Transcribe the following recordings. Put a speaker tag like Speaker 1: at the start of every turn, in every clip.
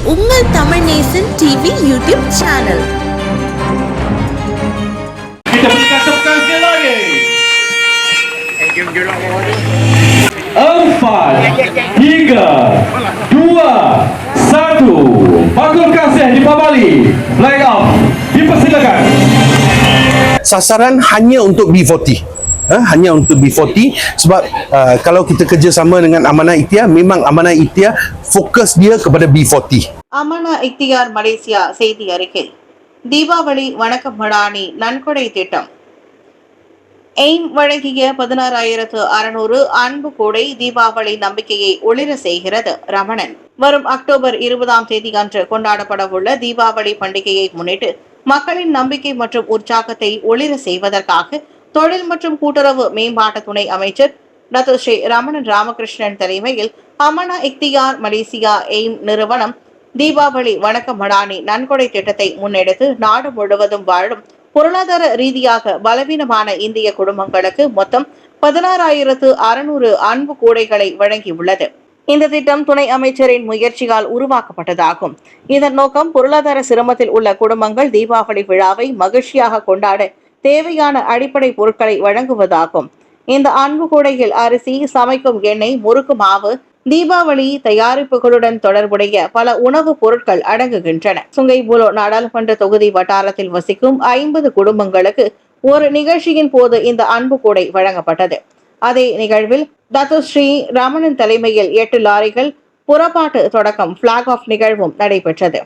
Speaker 1: உங்கள் Tamil Nesan TV YouTube channel
Speaker 2: Kita berikan tepukan sekali lagi. Empat, tiga, dua, satu. Bakul kasih di Bali. Flag off. Dipersilakan.
Speaker 3: Sasaran hanya untuk B40 ha, hanya untuk B40 sebab uh, kalau kita kerjasama dengan Amanah Ikhtiar memang Amanah Ikhtiar fokus dia kepada B40
Speaker 4: Amanah Ikhtiar Malaysia செய்தி அறிக்கை தீபாவளி வணக்க மடானி நன்கொடை திட்டம் aim வழங்கிய பதினாறாயிரத்து அறுநூறு அன்பு கூடை தீபாவளி நம்பிக்கையை ஒளிர செய்கிறது ரமணன். வரும் அக்டோபர் இருபதாம் தேதி அன்று கொண்டாடப்பட உள்ள தீபாவளி பண்டிகையை முன்னிட்டு மக்களின் நம்பிக்கை மற்றும் உற்சாகத்தை ஒளிர செய்வதற்காக தொழில் மற்றும் கூட்டுறவு மேம்பாட்டு துணை அமைச்சர் டாக்டர் ஸ்ரீ ரமணன் ராமகிருஷ்ணன் தலைமையில் அமனா இக்தியார் மலேசியா எய்ம் நிறுவனம் தீபாவளி வணக்க மடானி நன்கொடை திட்டத்தை முன்னெடுத்து நாடு முழுவதும் வாழும் பொருளாதார ரீதியாக பலவீனமான இந்திய குடும்பங்களுக்கு மொத்தம் பதினாறாயிரத்து அறுநூறு அன்பு கூடைகளை வழங்கியுள்ளது. இந்த திட்டம் துணை அமைச்சரின் முயற்சியால் உருவாக்கப்பட்டதாகும். இதன் நோக்கம் பொருளாதார சிரமத்தில் உள்ள குடும்பங்கள் தீபாவளி விழாவை மகிழ்ச்சியாக கொண்டாட தேவையான அடிப்படை பொருட்களை வழங்குவதாகும். இந்த அன்பு கூடையில் அரிசி சமைக்கும் எண்ணெய் முறுக்கு மாவு தீபாவளி தயாரிப்புகளுடன் தொடர்புடைய பல உணவுப் பொருட்கள் அடங்குகின்றன. சுங்கைபுலோ நாடாளுமன்ற தொகுதி வட்டாரத்தில் வசிக்கும் ஐம்பது குடும்பங்களுக்கு ஒரு நிகழ்ச்சியின் போது இந்த அன்பு கூடை வழங்கப்பட்டது. அதே நிகழ்வில் தத்து ஸ்ரீ ரமணன் தலைமையில் எட்டு லாரிகள் புறப்பாட்டு தொடக்கம் பிளாக் ஆஃப் நிகழ்வும் நடைபெற்றது.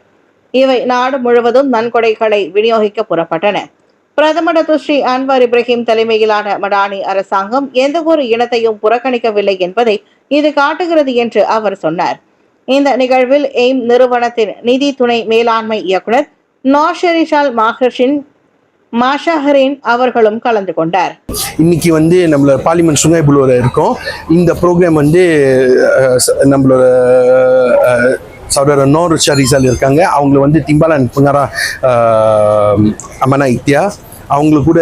Speaker 4: இவை நாடு முழுவதும் நன்கொடைகளை விநியோகிக்க புறப்பட்டன. பிரதமர் டாக்டர் ஸ்ரீ அன்வர் இப்ராஹிம் தலைமையிலான மடானி அரசாங்கம் எந்த ஒரு இனத்தையும் புறக்கணிக்கவில்லை என்பதை இது காட்டுகிறது என்று அவர் சொன்னார். இந்த நிகழ்வில் எய்ம் நிறுவனத்தின் நிதி துணை மேலாண்மை இயக்குனர் நாஷரிஷால் மாஹர்ஷின் மாஷாஹரின் அவர்களும் கலந்து கொண்டார்.
Speaker 3: இன்னைக்கு வந்து நம்மளோட பார்லிமெண்ட் சுங்கைபுலூர் இருக்கோம். இந்த ப்ரோக்ராம் வந்து நம்மளோட அஹ், நோர் ஷரீசால் இருக்காங்க. அவங்கள வந்து திம்பாலன் புங்காரா அமனா இத்தியா அவங்கள கூட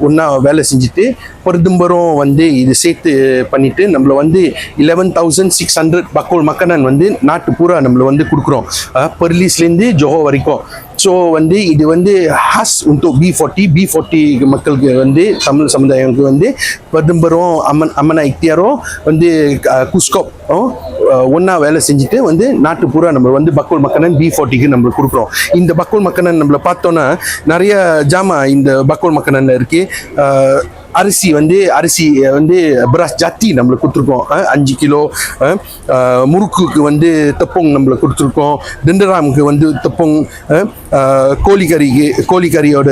Speaker 3: ஒன்றா வேலை செஞ்சுட்டு பொருதும்பரும் வந்து இது சேர்த்து பண்ணிவிட்டு நம்மள வந்து லெவன் தௌசண்ட் சிக்ஸ் ஹண்ட்ரட் பக்கோல் மக்கனன் வந்து நாட்டு பூரா நம்மள வந்து கொடுக்குறோம். பெர்லீஸ்லேருந்து ஜோஹோ வரைக்கும். ஸோ வந்து இது வந்து ஹாஸ் untuk B forty B forty மக்களுக்கு வந்து தமிழ் சமுதாயங்களுக்கு வந்து பதும்பரும் அம்மன் அம்மனா இக்தியாரும் வந்து குஸ்கோப் ஒன்றா வேலை செஞ்சுட்டு வந்து நாட்டு பூரா நம்ம வந்து பக்குல் மக்கனன் பி ஃபார்ட்டிக்கு நம்ம கொடுக்குறோம். இந்த பக்குல் மக்கனன் நம்மளை பார்த்தோன்னா நிறைய ஜாமா இந்த பக்குல் மக்கனன் இருக்குது அரிசி வந்து அரிசி வந்து பிரஸ் ஜாத்தி நம்மளுக்கு கொடுத்துருக்கோம். அஞ்சு கிலோ முறுக்குக்கு வந்து தெப்பங் நம்மளுக்கு கொடுத்துருக்கோம். திண்டராமுக்கு வந்து தெப்பங் கோழிக்கறிக்கு கோழிக்கறியோட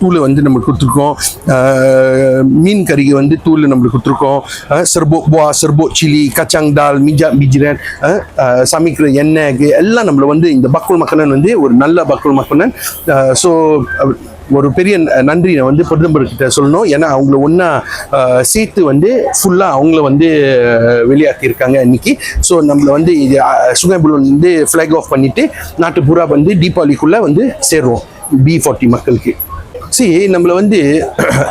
Speaker 3: தூள் வந்து நம்மளுக்கு கொடுத்துருக்கோம். மீன் கறிக்கு வந்து தூள் நம்மளுக்கு கொடுத்துருக்கோம். சர்போ செர்போ புவா சர்போ சில்லி கச்சாங் தால் மிஜா மிஜ்ரன் சமைக்கிற எண்ணெய்க்கு எல்லாம் நம்மள வந்து இந்த பக்குள் மக்களன் வந்து ஒரு நல்ல பக்குள் மக்களன் ஸோ ஒரு பெரிய ந- நன்றி நான் வந்து பிரதமர்கிட்ட சொல்லணும். ஏன்னா அவங்கள ஒன்றா சேர்த்து வந்து ஃபுல்லாக அவங்கள வந்து வெளியாக்கியிருக்காங்க இன்னைக்கு. ஸோ நம்மள வந்து இது சுங்கைபுலூன் வந்து ஃப்ளாக் ஆஃப் பண்ணிவிட்டு நாட்டு பூரா வந்து தீபாவளிக்குள்ளே வந்து சேருவோம் பி ஃபார்ட்டி மக்களுக்கு. சரி நம்மளை வந்து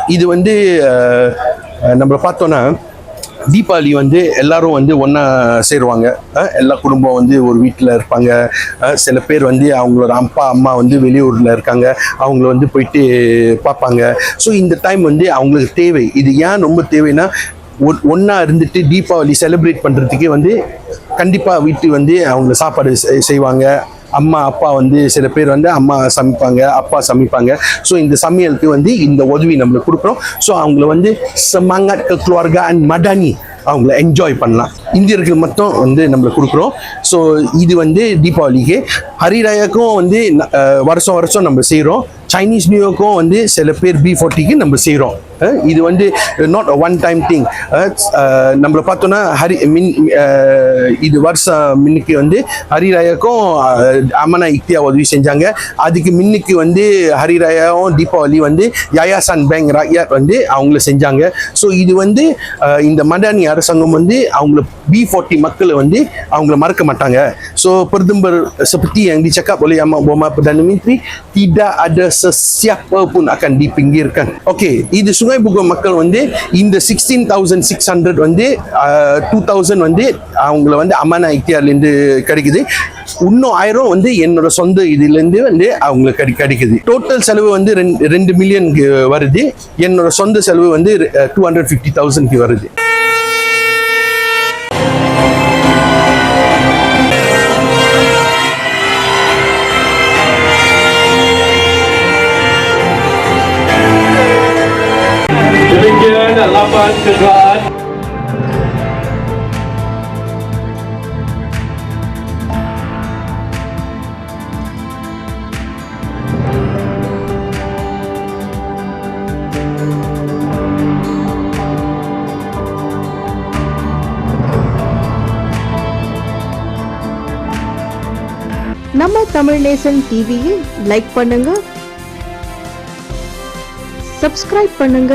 Speaker 3: இது வந்து நம்மளை பார்த்தோன்னா தீபாவளி வந்து எல்லாரும் வந்து ஒன்றா சேருவாங்க. எல்லா குடும்பம் வந்து ஒரு வீட்டில் இருப்பாங்க. சில பேர் வந்து அவங்களோட அப்பா அம்மா வந்து வெளியூரில் இருக்காங்க. அவங்கள வந்து போயிட்டு பார்ப்பாங்க. ஸோ இந்த டைம் வந்து அவங்களுக்கு தேவை. இது ஏன் ரொம்ப தேவைன்னா ஒன்றா இருந்துட்டு தீபாவளி செலிப்ரேட் பண்ணுறதுக்கே வந்து கண்டிப்பாக வீட்டு வந்து அவங்க சாப்பாடு செய்வாங்க. அம்மா அப்பா வந்து சில பேர் வந்து அம்மா சமைப்பாங்க அப்பா சமைப்பாங்க. ஸோ இந்த சமையலுக்கு வந்து இந்த உதவி நம்மளுக்கு கொடுக்குறோம் ஸோ அவங்கள வந்து செமங்கட் keluarga அண்ட் மடானி அவங்கள என்ஜாய் பண்ணலாம். இந்தியர்கள் மட்டும் வந்து நம்மளுக்கு கொடுக்குறோம். ஸோ இது வந்து தீபாவளிக்கு. ஹரிராயாக்கும் வந்து வருஷம் வருஷம் நம்ம செய்கிறோம் சைனீஸ் நியூ வந்து சில பேர் பி ஃபோர்ட்டிக்கு நம்ம செய்கிறோம் இது வந்து நாட் ஒன் டைம் திங் நம்மளை பார்த்தோன்னா ஹரி மின் இது வருஷம் மின்னுக்கு வந்து ஹரிராயாக்கும் அமனா இக்தியா உதவி செஞ்சாங்க. அதுக்கு மின்னுக்கு வந்து ஹரிராயாவும் தீபாவளி வந்து யாயாசான் பேங்க் ராயார் வந்து அவங்கள செஞ்சாங்க. ஸோ இது வந்து இந்த மண்டானி அரசாங்கம் வந்து அவங்கள பி ஃபார்ட்டி மக்களை வந்து அவங்கள மறக்க மாட்டாங்க. ஸோ பிரதமர் seperti yang dicakap oleh Amat Muhammad Perdana Menteri tidak ada sesiapa pun akan dipinggirkan. Okey, இது Sungai Bugo மக்கள் வந்து இந்த சிக்ஸ்டீன் தௌசண்ட் சிக்ஸ் ஹண்ட்ரட் வந்து uh, டூ தௌசண்ட் வந்து அவங்கள வந்து அமானா இத்தியார்லேருந்து கிடைக்குது. இன்னும் ஆயிரம் வந்து என்னோட சொந்த இதுலேருந்து வந்து அவங்களுக்கு கிடை கிடைக்குது. டோட்டல் செலவு வந்து ரெண்டு ரெண்டு மில்லியனுக்கு வருது. என்னோட சொந்த செலவு வந்து டூ ஹண்ட்ரட் ஃபிஃப்டி தௌசண்ட்க்கு வருது.
Speaker 2: Thanks to God.
Speaker 1: நம்ம தமிழ் நேசன் டிவியை லைக் பண்ணுங்க சப்ஸ்கிரைப் பண்ணுங்க